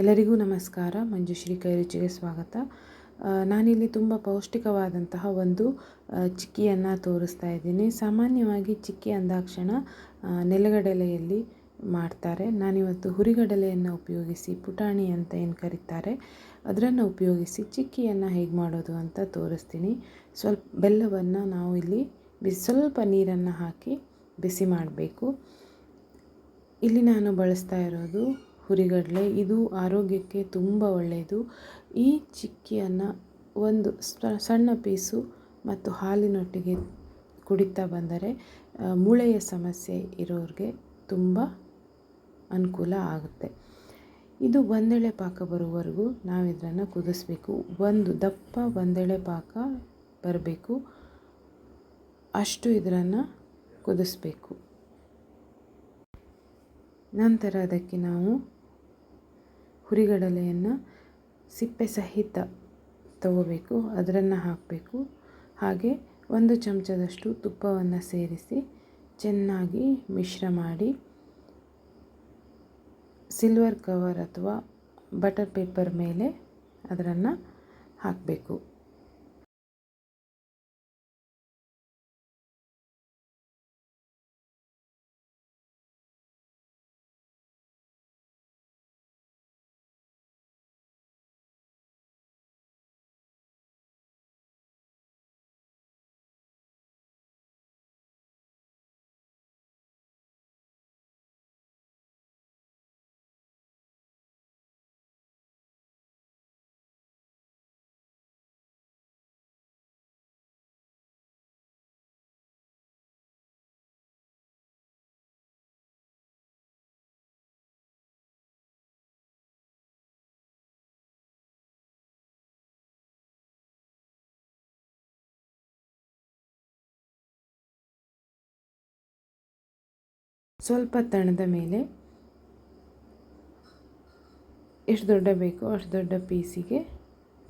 ಎಲ್ಲರಿಗೂ ನಮಸ್ಕಾರ. ಮಂಜುಶ್ರೀ ಕೈರುಚಿಗೆ ಸ್ವಾಗತ. ನಾನಿಲ್ಲಿ ತುಂಬ ಪೌಷ್ಟಿಕವಾದಂತಹ ಒಂದು ಚಿಕ್ಕಿಯನ್ನು ತೋರಿಸ್ತಾ ಇದ್ದೀನಿ. ಸಾಮಾನ್ಯವಾಗಿ ಚಿಕ್ಕಿ ಅಂದಾಕ್ಷಣ ನೆಲಗಡಲೆಯಲ್ಲಿ ಮಾಡ್ತಾರೆ. ನಾನಿವತ್ತು ಹುರಿಗಡಲೆಯನ್ನು ಉಪಯೋಗಿಸಿ, ಪುಟಾಣಿ ಅಂತ ಏನು ಕರೀತಾರೆ, ಅದರನ್ನು ಉಪಯೋಗಿಸಿ ಚಿಕ್ಕಿಯನ್ನು ಹೇಗೆ ಮಾಡೋದು ಅಂತ ತೋರಿಸ್ತೀನಿ. ಸ್ವಲ್ಪ ಬೆಲ್ಲವನ್ನು ನಾವು ಇಲ್ಲಿ ಬಿಸಿ, ಸ್ವಲ್ಪ ನೀರನ್ನು ಹಾಕಿ ಬಿಸಿ ಮಾಡಬೇಕು. ಇಲ್ಲಿ ನಾನು ಬಳಸ್ತಾ ಇರೋದು ಹುರಿಗಡಲೆ. ಇದು ಆರೋಗ್ಯಕ್ಕೆ ತುಂಬ ಒಳ್ಳೆಯದು ಈ ಚಿಕ್ಕಿಯನ್ನು ಒಂದು ಸಣ್ಣ ಪೀಸು ಮತ್ತು ಹಾಲಿನೊಟ್ಟಿಗೆ ಕುಡಿತಾ ಬಂದರೆ ಮೂಳೆಯ ಸಮಸ್ಯೆ ಇರೋರಿಗೆ ತುಂಬ ಅನುಕೂಲ ಆಗುತ್ತೆ. ಇದು ಒಂದೆಳೆ ಪಾಕ ಬರುವವರೆಗೂ ನಾವು ಇದನ್ನು ಕುದಿಸ್ಬೇಕು. ಒಂದು ದಪ್ಪ ಒಂದೆಳೆ ಪಾಕ ಬರಬೇಕು. ಅಷ್ಟು ಇದರನ್ನು ಕುದಿಸ್ಬೇಕು. ನಂತರ ಅದಕ್ಕೆ ನಾವು ಹುರಿಗಡಲೆಯನ್ನು ಸಿಪ್ಪೆ ಸಹಿತ ತಗೋಬೇಕು, ಅದರನ್ನು ಹಾಕಬೇಕು. ಹಾಗೆ ಒಂದು ಚಮಚದಷ್ಟು ತುಪ್ಪವನ್ನು ಸೇರಿಸಿ ಚೆನ್ನಾಗಿ ಮಿಶ್ರ ಮಾಡಿ ಸಿಲ್ವರ್ ಕವರ್ ಅಥವಾ ಬಟರ್ ಪೇಪರ್ ಮೇಲೆ ಅದರನ್ನು ಹಾಕಬೇಕು. ಸ್ವಲ್ಪ ತಣದ ಮೇಲೆ ಎಷ್ಟು ದೊಡ್ಡ ಬೇಕೋ ಅಷ್ಟು ದೊಡ್ಡ ಪೀಸಿಗೆ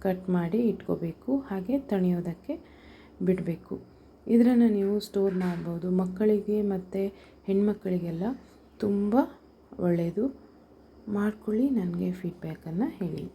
ಕಟ್ ಮಾಡಿ ಇಟ್ಕೋಬೇಕು. ಹಾಗೆ ತಣಿಯೋದಕ್ಕೆ ಬಿಡಬೇಕು. ಇದನ್ನು ನೀವು ಸ್ಟೋರ್ ಮಾಡ್ಬೋದು. ಮಕ್ಕಳಿಗೆ ಮತ್ತು ಹೆಣ್ಮಕ್ಕಳಿಗೆಲ್ಲ ತುಂಬ ಒಳ್ಳೆಯದು ಮಾಡ್ಕೊಳ್ಳಿ, ನನಗೆ ಫೀಡ್ಬ್ಯಾಕನ್ನು ಹೇಳಿ.